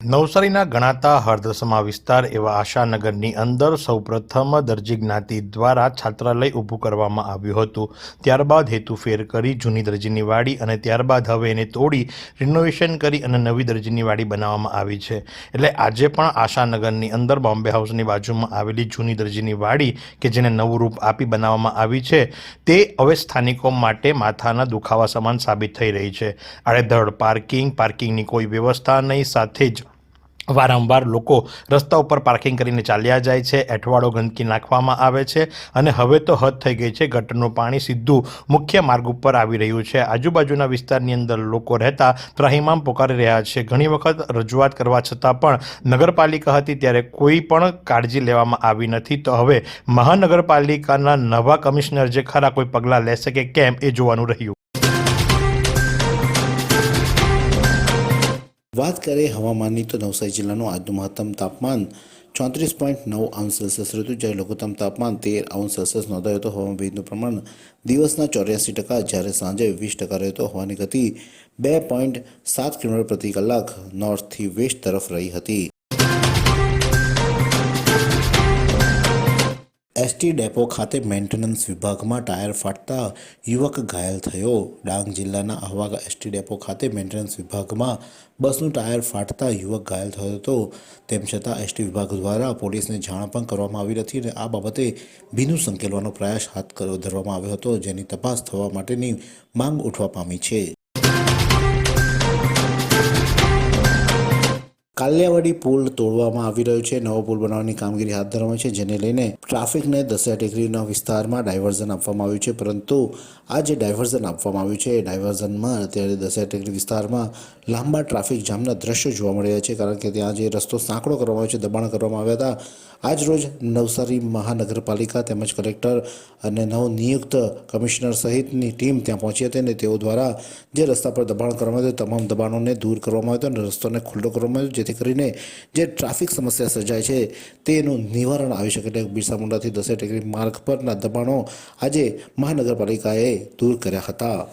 નવસારીના ગણાતા હરદસમા વિસ્તાર એવા આશાનગરની અંદર સૌપ્રથમ દરજી જ્ઞાતિ દ્વારા છાત્રાલય ઊભું કરવામાં આવ્યું હતું. ત્યારબાદ હેતુ ફેર કરી જૂની દરજીની વાડી અને ત્યારબાદ હવે એને તોડી રિનોવેશન કરી અને નવી દરજીની વાડી બનાવવામાં આવી છે. એટલે આજે પણ આશાનગરની અંદર બોમ્બે હાઉસની બાજુમાં આવેલી જૂની દરજીની વાડી કે જેને નવું રૂપ આપી બનાવવામાં આવી છે, તે હવે સ્થાનિકો માટે માથાના દુખાવા સમાન સાબિત થઈ રહી છે. આડેધડ પાર્કિંગ, પાર્કિંગની કોઈ વ્યવસ્થા નહીં, સાથે જ વારંવાર લોકો રસ્તા ઉપર પાર્કિંગ કરીને ચાલ્યા જાય છે, એઠવાડો ગંદકી નાખવામાં આવે છે અને હવે તો હદ થઈ ગઈ છે. ગટરનું પાણી સીધું મુખ્ય માર્ગ ઉપર આવી રહ્યું છે. આજુબાજુના વિસ્તારની અંદર લોકો રહેતા ત્રાહિમામ પોકારી રહ્યા છે. ઘણી વખત રજૂઆત કરવા છતાં પણ નગરપાલિકા હતી ત્યારે કોઈ પણ કાળજી લેવામાં આવી નથી. તો હવે મહાનગરપાલિકાના નવા કમિશનર જે ખરા કોઈ પગલાં લેશે કે કેમ એ જોવાનું રહ્યું. વાત કરીએ હવામાનની, તો નવસારી જિલ્લાનું આજનું મહત્તમ તાપમાન ચોત્રીસ પોઈન્ટ નવ અંશ સેલ્સિયસ રહ્યું જ્યારે લઘુત્તમ તાપમાન તેર અંશ સેલ્સિયસ નોંધાયું હતું. હવામાન ભેજનું પ્રમાણ દિવસના ચોર્યાસી ટકા, જ્યારે સાંજે વીસ ટકા રહ્યો હતો. હવાની ગતિ બે પોઈન્ટ સાત કિલોમીટર પ્રતિ કલાક, નોર્થથી વેસ્ટ તરફ રહી હતી. એસટી ડેપો ખાતે મેન્ટેનન્સ વિભાગમાં ટાયર ફાટતા યુવક ઘાયલ થયો. ડાંગ જિલ્લાના આહવા એસટી ડેપો ખાતે મેન્ટેનન્સ વિભાગમાં બસનું ટાયર ફાટતા યુવક ઘાયલ થયો હતો. તેમ છતાં એસટી વિભાગ દ્વારા પોલીસને જાણ પણ કરવામાં આવી નથી અને આ બાબતે ભીનું સંકેલવાનો પ્રયાસ હાથ ધરવામાં આવ્યો હતો, જેની તપાસ થવા માટેની માંગ ઉઠવા પામી છે. કાલિયાવાડી પુલ તોડવામાં આવી રહ્યો છે. નવો પુલ બનાવવાની કામગીરી હાથ ધરવામાં છે, જેને લઈને ટ્રાફિકને દસિયા ટેકરીના વિસ્તારમાં ડાયવર્ઝન આપવામાં આવ્યું છે. પરંતુ આ જે ડાયવર્ઝન આપવામાં આવ્યું છે, એ ડાયવર્ઝનમાં અત્યારે દસિયા ટેકરી વિસ્તારમાં લાંબા ટ્રાફિક જામના દ્રશ્યો જોવા મળી રહ્યા છે, કારણ કે ત્યાં જે રસ્તો સાંકડો કરવામાં આવ્યો છે, દબાણ કરવામાં આવ્યા હતા. આજ રોજ નવસારી મહાનગરપાલિકા તેમજ કલેક્ટર અને નવનિયુક્ત કમિશનર સહિતની ટીમ ત્યાં પહોંચી હતી અને તેઓ દ્વારા જે રસ્તા પર દબાણ કરવામાં આવ્યું તમામ દબાણોને દૂર કરવામાં આવ્યો અને રસ્તોને ખુલ્લો કરવામાં આવ્યો જેથી કરીને જે ટ્રાફિક સમસ્યા સર્જાય છે, તેનું નિવારણ આવી શકે એટલે બિરસા મુંડાથી દસે ટેકરી માર્ગ પરના દબાણો આજે મહાનગરપાલિકાએ દૂર કર્યા હતા.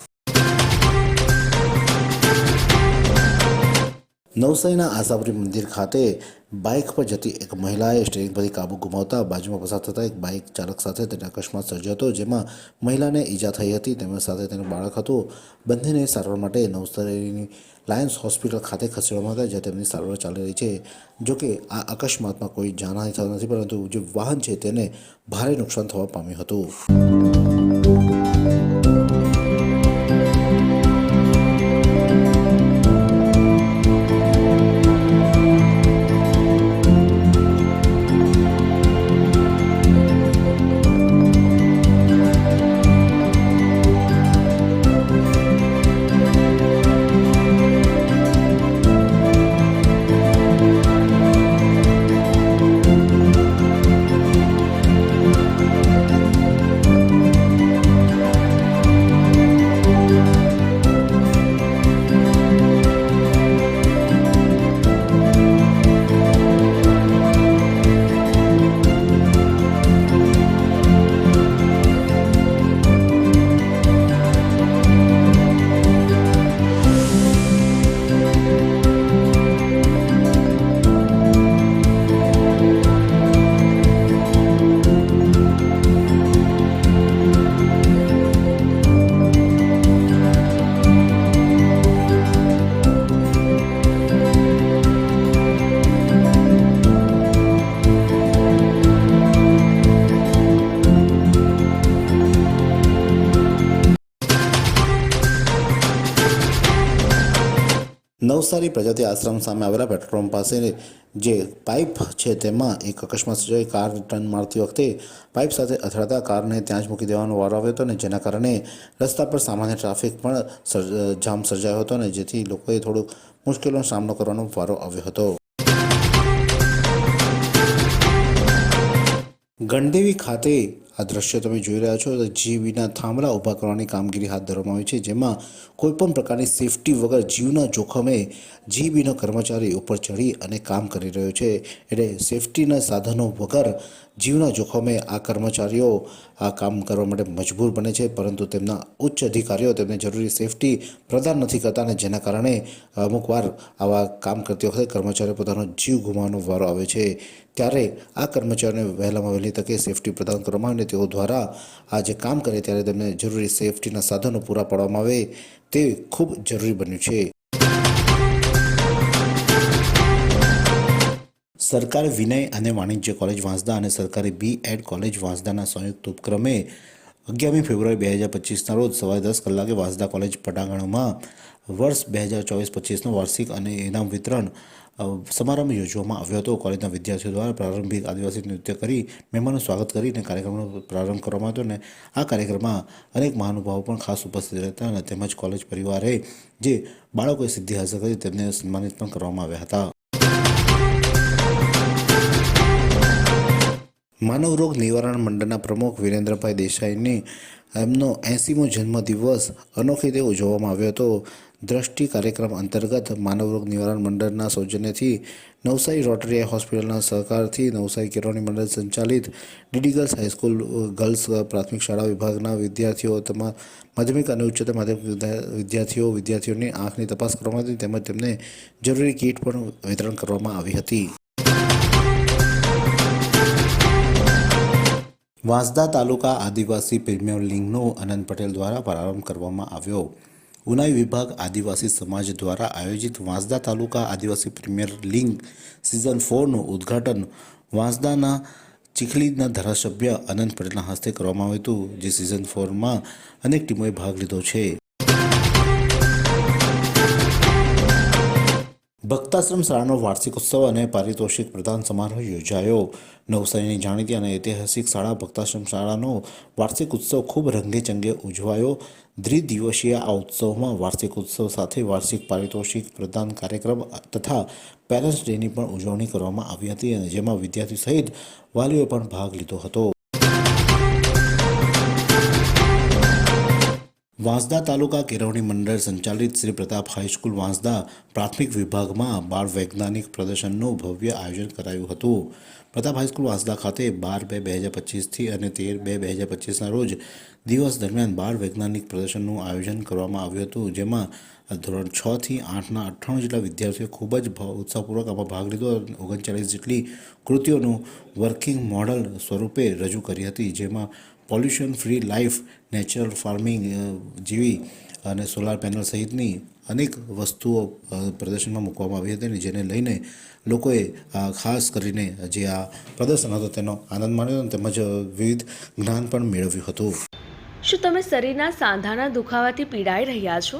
નવસારીના આશાપુરી મંદિર ખાતે બાઇક પર જતી એક મહિલાએ સ્ટેરિંગ પરથી કાબુ ગુમાવતા બાજુમાં પસાર થતા એક બાઇક ચાલક સાથે તેને અકસ્માત સર્જ્યો હતો, જેમાં મહિલાને ઈજા થઈ હતી. તેમજ સાથે તેનું બાળક હતું. બંનેને સારવાર માટે નવસારીની લાયન્સ હોસ્પિટલ ખાતે ખસેડવામાં હતા જ્યાં તેમની સારવાર ચાલી રહી છે. જોકે આ અકસ્માતમાં કોઈ જાનહાની થતી નથી, પરંતુ જે વાહન છે તેને ભારે નુકસાન થવા પામ્યું હતું. નવસારી પ્રજાતિ આશ્રમ સામે આવેલા પેટ્રોલ પંપ પાસે જે પાઇપ છે તેમાં એક અકસ્માત સર્જાઈ કાર ટર્ન મારતી વખતે પાઇપ સાથે અથડાતા કારને ત્યાં જ મૂકી દેવાનો વારો આવ્યો હતો અને જેના કારણે રસ્તા પર સામાન્ય ટ્રાફિક પણ જામ સર્જાયો હતો અને જેથી લોકોએ થોડુંક મુશ્કેલીનો સામનો કરવાનો વારો આવ્યો હતો. ગણદેવી ખાતે આ દ્રશ્ય તમે જોઈ રહ્યા છો. જીવીના થાંભલા ઊભા કરવાની કામગીરી હાથ ધરવામાં આવી છે, જેમાં કોઈપણ પ્રકારની સેફટી વગર જીવના જોખમે જીબીનો કર્મચારી ઉપર ચડી અને કામ કરી રહ્યો છે. એટલે સેફટીના સાધનો વગર જીવના જોખમે આ કર્મચારીઓ આ કામ કરવા માટે મજબૂર બને છે. પરંતુ તેમના ઉચ્ચ અધિકારીઓ તેમને જરૂરી સેફટી પ્રદાન નથી કરતા અને જેના કારણે અમુક વાર આવા કામ કરતી વખતે કર્મચારીઓ પોતાનો જીવ ગુમાવવાનો વારો આવે છે. ત્યારે આ કર્મચારીઓને વહેલામાં વહેલી તકે સેફટી પ્રદાન કરવામાં આવે તેઓ દ્વારા આ જે કામ કરે ત્યારે તેમને જરૂરી સેફટીના સાધનો પૂરા પાડવામાં આવે તે ખૂબ જરૂરી બન્યું છે. સરકાર વિનય અને વાણિજ્ય કોલેજ વાંસદા અને સરકારી બી એડ કોલેજ વાંસદાના સંયુક્ત ઉપક્રમે અગિયારમી ફેબ્રુઆરી બે હજાર પચીસના રોજ સવારે દસ કલાકે વાંસદા કોલેજ પટાંગણમાં વર્ષ બે હજાર ચોવીસ પચીસનો વાર્ષિક અને ઇનામ વિતરણ સમારંભ યોજવામાં આવ્યો હતો. કોલેજના વિદ્યાર્થીઓ દ્વારા પ્રારંભિક આદિવાસી નૃત્ય કરી મહેમાનનું સ્વાગત કરીને કાર્યક્રમનો પ્રારંભ કરવામાં આવ્યો અને આ કાર્યક્રમમાં અનેક મહાનુભાવો પણ ખાસ ઉપસ્થિત રહેતા અને તેમજ કોલેજ પરિવારે જે બાળકોએ સિદ્ધિ હાંસલ કરી તેમને સન્માનિત પણ કરવામાં આવ્યા હતા. માનવ રોગ નિવારણ મંડળના પ્રમુખ વિરેન્દ્રભાઈ દેસાઈની એમનો એંસીમો જન્મદિવસ અનોખી રીતે ઉજવવામાં આવ્યો હતો. દ્રષ્ટિ કાર્યક્રમ અંતર્ગત માનવ રોગ નિવારણ મંડળના સૌજન્યથી નવસારી રોટરી હોસ્પિટલના સહકારથી નવસારી કેળવણી મંડળ સંચાલિત ડીડી ગર્લ્સ હાઈસ્કૂલ ગર્લ્સ પ્રાથમિક શાળા વિભાગના વિદ્યાર્થીઓ તેમજ માધ્યમિક અને ઉચ્ચતર માધ્યમિક વિદ્યાર્થીઓ, વિદ્યાર્થીઓની આંખની તપાસ કરવામાં આવી તેમજ તેમને જરૂરી કીટ પણ વિતરણ કરવામાં આવી હતી. વાંસદા તાલુકા આદિવાસી પ્રીમિયર લીગનો અનંત પટેલ દ્વારા પ્રારંભ કરવામાં આવ્યો. ઉનાઈ વિભાગ આદિવાસી સમાજ દ્વારા આયોજિત Vansda taluka Adivasi premier league season ફોરનું ઉદ્ઘાટન વાંસદાના ચીખલીના ધારાસભ્ય અનંત પટેલના હસ્તે કરવામાં આવ્યું હતું, જે સિઝન ફોરમાં અનેક ટીમોએ ભાગ લીધો છે. ભક્તાશ્રમ શાળાનો વાર્ષિક ઉત્સવ અને પારિતોષિક પ્રદાન સમારોહ યોજાયો. નવસારીની જાણીતી અને ઐતિહાસિક શાળા ભક્તાશ્રમ શાળાનો વાર્ષિક ઉત્સવ ખૂબ રંગેચંગે ઉજવાયો. દ્વિદિવસીય આ ઉત્સવમાં વાર્ષિક ઉત્સવ સાથે વાર્ષિક પારિતોષિક પ્રદાન કાર્યક્રમ તથા પેરેન્ટ્સ ડેની પણ ઉજવણી કરવામાં આવી હતી અને જેમાં વિદ્યાર્થી સહિત વાલીઓએ પણ ભાગ લીધો હતો. વાંસદા તાલુકા કેળવણી મંડળ સંચાલિત શ્રી પ્રતાપ હાઈસ્કૂલ વાંસદા પ્રાથમિક વિભાગમાં બાળ વૈજ્ઞાનિક પ્રદર્શનનું ભવ્ય આયોજન કરાયું હતું. પ્રતાપ હાઈસ્કૂલ વાંસદા ખાતે બાર બે બે હજાર પચીસથી અને તેર બે બે હજાર પચીસના રોજ દિવસ દરમિયાન બાળ વૈજ્ઞાનિક પ્રદર્શનનું આયોજન કરવામાં આવ્યું હતું, જેમાં ધોરણ છ થી આઠના અઠ્ઠાણું જેટલા વિદ્યાર્થીઓએ ખૂબ જ ઉત્સાહપૂર્વક આમાં ભાગ લીધો અને ઓગણચાળીસ જેટલી કૃતિઓનું વર્કિંગ મોડલ સ્વરૂપે રજૂ કરી હતી, જેમાં pollution free life natural farming જેવી અને સોલાર પેનલ સહિતની અનેક વસ્તુઓ પ્રદર્શનમાં મૂકવામાં આવી હતી જેને લઈને લોકોએ ખાસ કરીને જે આ પ્રદર્શન હતું તેનો આનંદ માણ્યો તેમજ વિવિધ જ્ઞાન પણ મેળવ્યું હતું. શું તમે શરીરના સાંધાના દુખાવાથી પીડાઈ રહ્યા છો?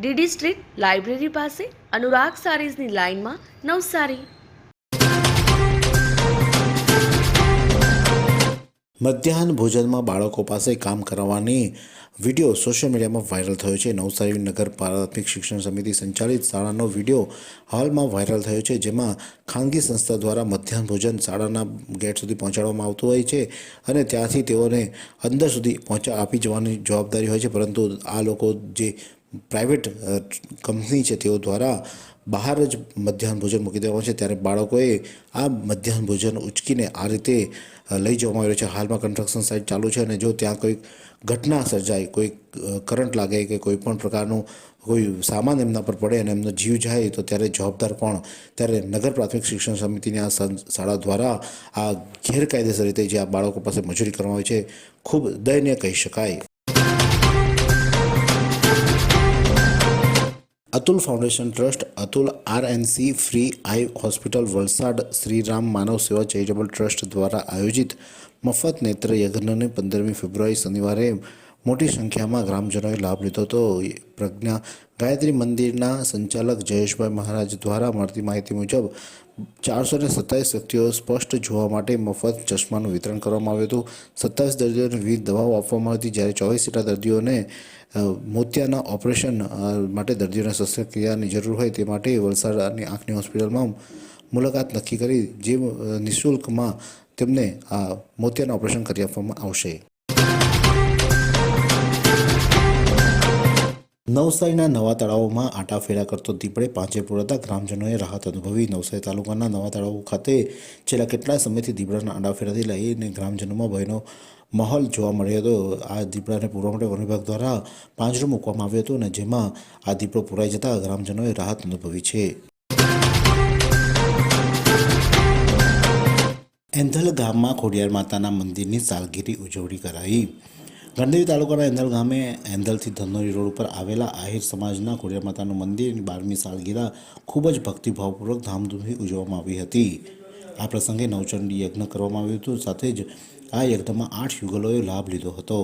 DD street library પાસે અનુરાગ સારીઝની લાઇનમાં નવસારી. મધ્યાહન ભોજનમાં બાળકો પાસે કામ કરવાની વીડિયો સોશિયલ મીડિયામાં વાયરલ થયો છે. નવસારી નગર પ્રાથમિક શિક્ષણ સમિતિ સંચાલિત શાળાનો વીડિયો હાલમાં વાયરલ થયો છે, જેમાં ખાનગી સંસ્થા દ્વારા મધ્યાહન ભોજન શાળાના ગેટ સુધી પહોંચાડવામાં આવતું હોય છે અને ત્યાંથી તેઓને અંદર સુધી પહોંચા આપી જવાની જવાબદારી હોય છે. પરંતુ આ લોકો જે પ્રાઇવેટ કંપની છે તેઓ દ્વારા બહાર જ મધ્યાહન ભોજન મૂકી દેવામાં છે. ત્યારે બાળકોએ આ મધ્યાહન ભોજન ઉચકીને આ રીતે લઈ જવામાં આવ્યો છે. હાલમાં કન્સ્ટ્રક્શન સાઇટ ચાલુ છે અને જો ત્યાં કોઈ ઘટના સર્જાય, કોઈ કરંટ લાગે કે કોઈ પણ પ્રકારનું કોઈ સામાન એમના પર પડે અને એમનો જીવ જાય, તો ત્યારે જવાબદાર કોણ? ત્યારે નગર પ્રાથમિક શિક્ષણ સમિતિની આ શાળા દ્વારા આ ગેરકાયદેસર રીતે જે આ બાળકો પાસે મજૂરી કરવામાં આવે છે, ખૂબ દયનીય કહી શકાય. Atul foundation trust, Atul RNC free eye hospital, Valsad Shriram Manav Seva charitable trust દ્વારા આયોજિત મફત નેત્ર યજ્ઞને પંદરમી ફેબ્રુઆરી શનિવારે મોટી સંખ્યામાં ગ્રામજનોએ લાભ લીધો હતો. પ્રજ્ઞા ગાયત્રી મંદિરના સંચાલક જયેશભાઈ મહારાજ દ્વારા મળતી માહિતી મુજબ ચારસો ને સત્તાવીસ વ્યક્તિઓ સ્પષ્ટ જોવા માટે મફત ચશ્માનું વિતરણ કરવામાં આવ્યું હતું. સત્તાવીસ દર્દીઓને વિવિધ દવાઓ આપવામાં આવી હતી, જ્યારે ચોવીસ જેટલા દર્દીઓને મોતિયાના ઓપરેશન માટે દર્દીઓને શસ્ત્રક્રિયાની જરૂર હોય તે માટે વલસાડની આંખની હોસ્પિટલમાં મુલાકાત નક્કી કરી, જે નિઃશુલ્કમાં તેમને આ મોતિયાના ઓપરેશન કરી આપવામાં આવશે. નવસારીના નવા તળાવોમાં આટાફેરા કરતો દીપડે પાંચે પૂરાતા ગ્રામજનોએ રાહત અનુભવી. નવસારી તાલુકાના નવા તળાવ ખાતે છેલ્લા કેટલાય સમયથી દીપડાના આંડાફેરાથી લઈને ગ્રામજનોમાં ભયનો માહોલ જોવા મળ્યો હતો. આ દીપડાને પૂરવા માટે વન વિભાગ દ્વારા પાંજરું મૂકવામાં આવ્યો હતો અને જેમાં આ દીપડો પુરાઈ જતા ગ્રામજનોએ રાહત અનુભવી છે. એંધલ ગામમાં ખોડિયાર માતાના મંદિરની સાલગીરી ઉજવણી કરાઈ. ગણદેવી તાલુકાના એંધલ ગામે એંધલથી ધનોરી રોડ ઉપર આવેલા આહિર સમાજના ખોડિયા માતાનું મંદિરની બારમી સાલગીરા ખૂબ જ ભક્તિભાવપૂર્વક ધામધૂમથી ઉજવવામાં આવી હતી. આ પ્રસંગે નવચંડી યજ્ઞ કરવામાં આવ્યું હતું. સાથે જ આ યજ્ઞમાં આઠ યુગલોએ લાભ લીધો હતો.